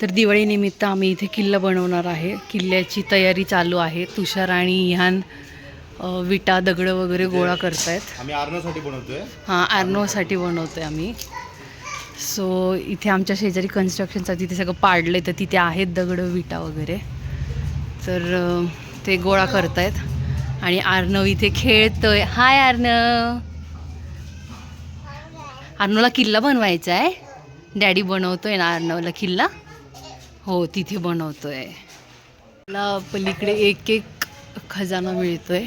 तर दिवाळीनिमित्त आम्ही इथे किल्ला बनवणार आहे. किल्ल्याची तयारी चालू आहे. तुषार आणि ह्यान विटा दगडं वगैरे गोळा करतायत. आम्ही आर्नोसाठी बनवतोय. हां आर्नोसाठी बनवतोय आम्ही. सो इथे आमच्या शेजारी कन्स्ट्रक्शनचा तिथे सगळं पाडलं तर तिथे आहेत दगडं विटा वगैरे. तर ते गोळा करतायत. आणि आर्नव इथे खेळतोय. हाय आर्नव आर्नवला किल्ला बनवायचा आहे डॅडी बनवतोय ना आर्नवला किल्ला? हो तिथे बनवतोय. मला पलीकडे एक एक खजाना मिळतोय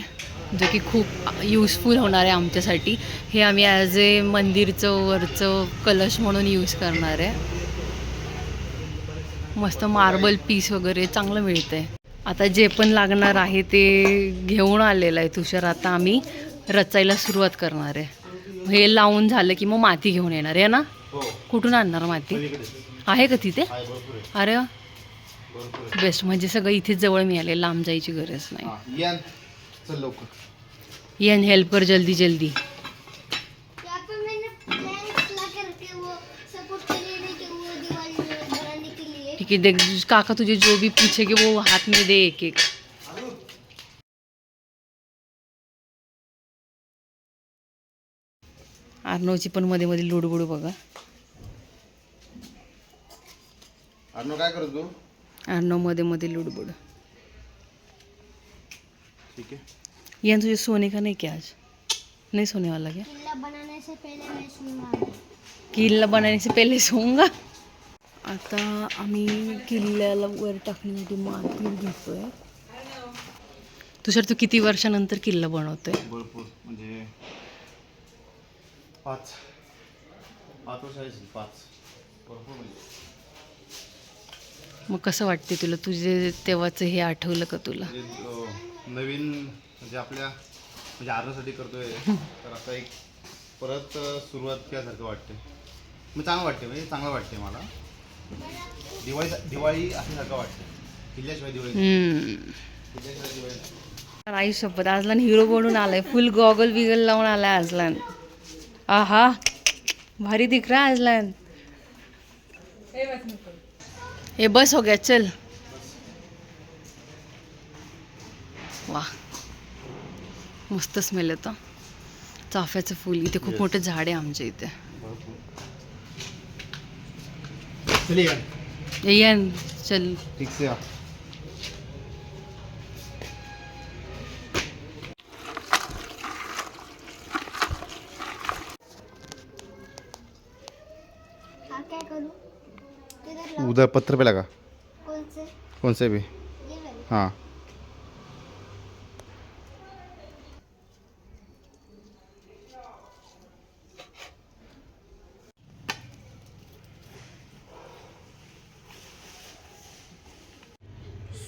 जो की खूप युजफुल होणार आहे आमच्यासाठी. हे आम्ही ॲज ए मंदिरचं वरचं कलश म्हणून यूज करणार आहे. मस्त मार्बल पीस वगैरे चांगलं मिळतंय. आता जे पण लागणार आहे ते घेऊन आलेलं आहे तुषार. आता आम्ही रचायला सुरुवात करणार आहे. हे लावून झालं की मग माती घेऊन येणार आहे ना? हो. कुठून आणणार माती? आहे का तिथे? आहे आहे. अरे आहे. बेस्ट म्हणजे सगळं इथेच जवळ मिळाले लांब जायची गरज नाही. येन. हेल्प कर जल्दी जल्दी. यहाँ पे मैंने प्लान ला करके वो सपोर्ट के लिए नहीं कि वो दीवार बनाने के लिए। ठीक है देख काका तुझे जो भी पूछेगे वो हाथ में दे एक एक. आर्नवची पण मध्ये मध्ये लुडबुड बघा. आर्नो काय करत तू? मध्ये मध्ये लुडबुड ठीक आहे. यान तुझे सोने का नहीं क्या आज? नहीं सोने वाला क्या? किला बनाने से पहले मैं सुनूंगा किल्ला बनाने से पहले सोंगा. आता आम्ही किल्ल्याला वर टाकण्यासाठी माती घेतोय तुषार तू किती वर्षानंतर किल्ला बनवतोय? भरपूर म्हणजे पाच. पाच वर्ष आहे पाच. भरपूर म्हणजे. मग कसं वाटते तुला? तुझे तेव्हाचं हे आठवलं का तुला? म्हणजे नवीन म्हणजे आपल्या म्हणजे आर्नोसाठी करतोय. तर आता एक परत सुरुवात केल्यासारखं वाटते मग चांगलं वाटते म्हणजे चांगलं वाटते मला. दिवाळी दिवाळी असल्यासारखं वाटते किल्ल्याशिवाय दिवाळी नाही. हम्म. किल्ल्याशिवाय दिवाळी नाही. तर आई शपथ आजलान हिरो बनून आलाय. फुल गॉगल बिगल लावून आलाय आजलान. आहा. भारी दिख रहा आजलान. ये बस हो गया चल। वा मस्त स्मेल येतं चाफ्याचं फुल. इथे खूप मोठं झाड आहे आमच्या इथे. भरपूर चलिए यार ये ये न, चल. ठीक से आ हाँ क्या करूँ? उधर पत्थर पे लगा। कौन से? कौन से भी? हाँ।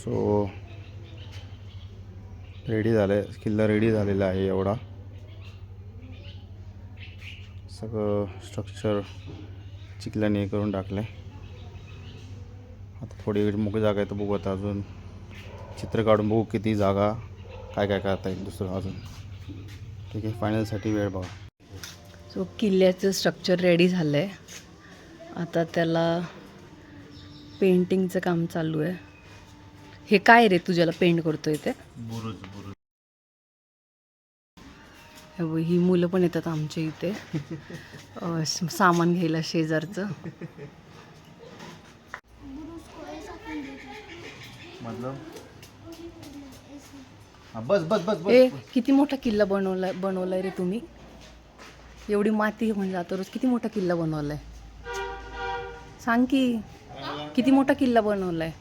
सो रेडी झालं. आहे किल्ला रेडी झालेला आहे एवढा. सगळं स्ट्रक्चर चिखलाने हे करून टाकलं आहे आता थोडी मोकळी जागा आहे तर बघू आता अजून. चित्र काढून बघू किती जागा काय काय करता येईल दुसरं अजून. ठीक आहे फायनलसाठी वेळ बघा. सो किल्ल्याचं स्ट्रक्चर रेडी झालं आहे आता त्याला पेंटिंगचं काम चालू आहे. हे काय रे तुझ्याला पेंट करतोय ते? बुरुज बुरुज. हे ही मुलं पण येतात आमच्या इथे. सामान घ्यायला शेजारचं बुरुज को ऐसा क्यों देते मतलब बस बस बस ए बस किती मोठा किल्ला बनवलाय बनवलाय रे तुम्ही? एवढी माती घेऊन जातो रोज किती मोठा किल्ला बनवलाय? सांग की किती मोठा किल्ला बनवलाय?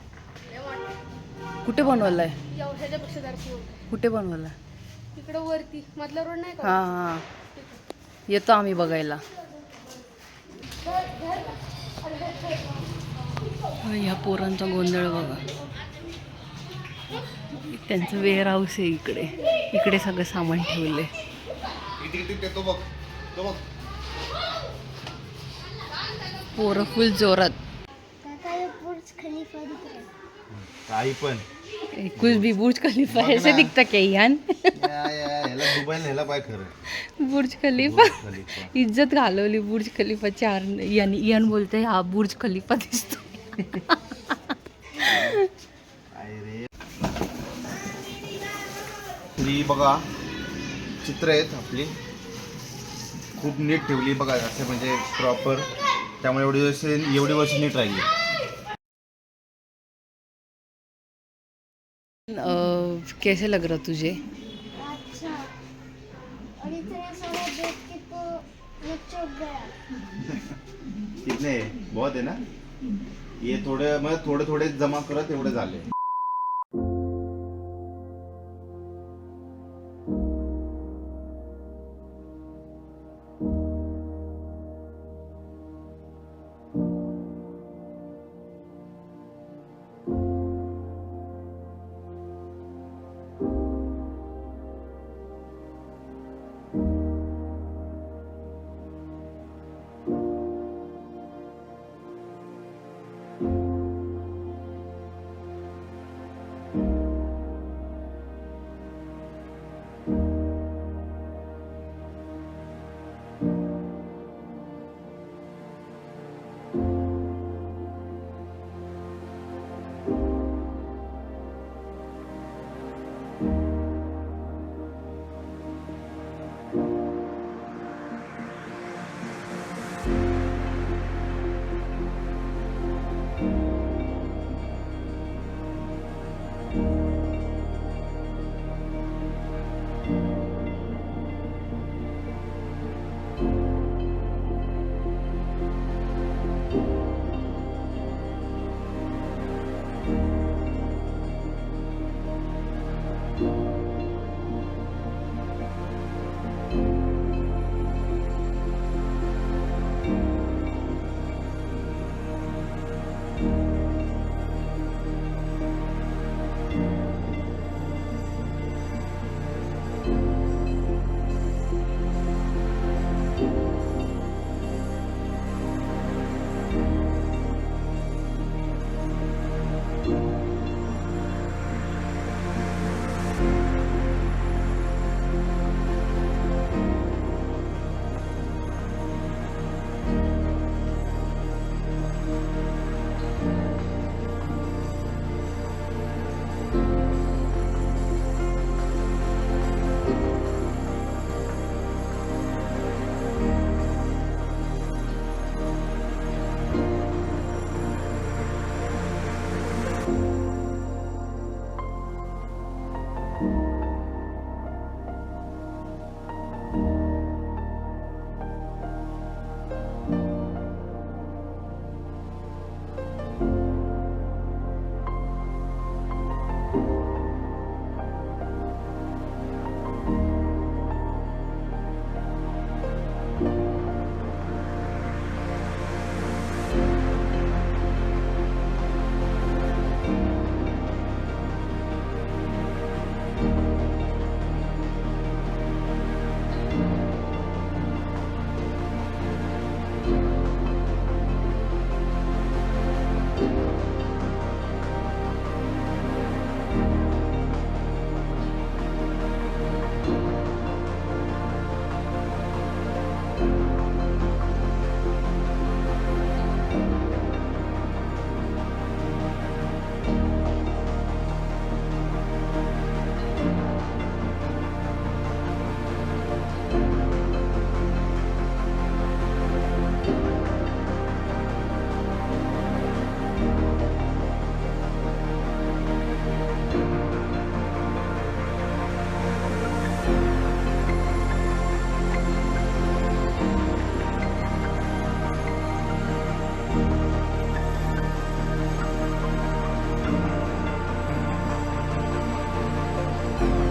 कुठे बनवलाय? कुठे बनवलाय? इकडं वरती मधला रोड नाही हां हां. येतो आम्ही बघायला. ह्या पोरांचा गोंधळ बघा. त्यांचं वेअर हाऊस आहे इकडे. इकडे सगळं सामान ठेवले इथे इथे तो बघ तो बघ. पोरं फुल जोरात. खलीफा काही पण. कुछ भी बुर्ज खलीफा ऐसे दिखता क्या यान? या, या, ह्याला दुबईला पाहिजे खरं. Burj Khalifa? खलिफा. इज्जत घालवली बुर्ज खलीफाची यान यान बोलते हा बुर्ज खलीफा दिसतो ही बघा चित्र आहेत आपली. खूप नीट ठेवली बघा असे म्हणजे प्रॉपर त्यामुळे एवढी वर्ष एवढी वर्ष नीट राहिली. कैसे लग रहा तुझे? अच्छा. और इतना सारा देख के तो मैं चौंक गया। कितने? बहुत आहे ना? हे थोडे मग थोडे थोडे जमा करत एवढे झाले.